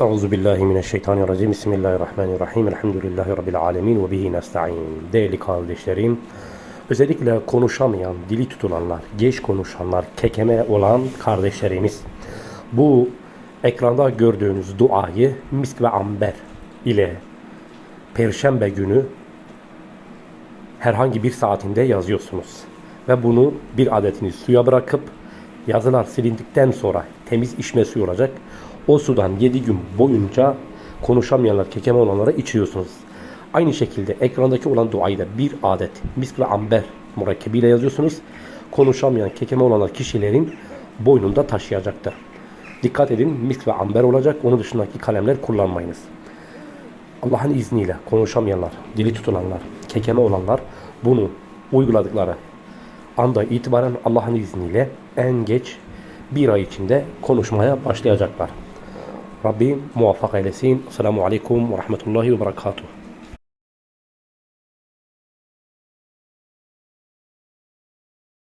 Euzu billahi mineşşeytanirracim. Bismillahirrahmanirrahim. Elhamdülillahi rabbil alamin ve bihi nestaîn. Değerli kardeşlerim, özellikle konuşamayan, dili tutulanlar, geç konuşanlar, kekeme olan kardeşlerimiz bu ekranda gördüğünüz duayı misk ve amber ile perşembe günü herhangi bir saatinde yazıyorsunuz. Ve bunu bir adetini suya bırakıp yazılar silindikten sonra temiz içme suyu olacak. O sudan 7 gün boyunca konuşamayanlar, kekeme olanlara içiyorsunuz. Aynı şekilde ekrandaki olan duayı da bir adet misk ve amber mürekkebiyle yazıyorsunuz. Konuşamayan, kekeme olanlar kişilerin boynunda taşıyacaktır. Dikkat edin misk ve amber olacak. Onun dışındaki kalemler kullanmayınız. Allah'ın izniyle konuşamayanlar, dili tutulanlar, kekeme olanlar bunu uyguladıkları anda itibaren Allah'ın izniyle en geç bir ay içinde konuşmaya başlayacaklar. Rabbim muvaffak eylesin. Selamun Aleyküm ve Rahmetullahi ve Berekatuhu.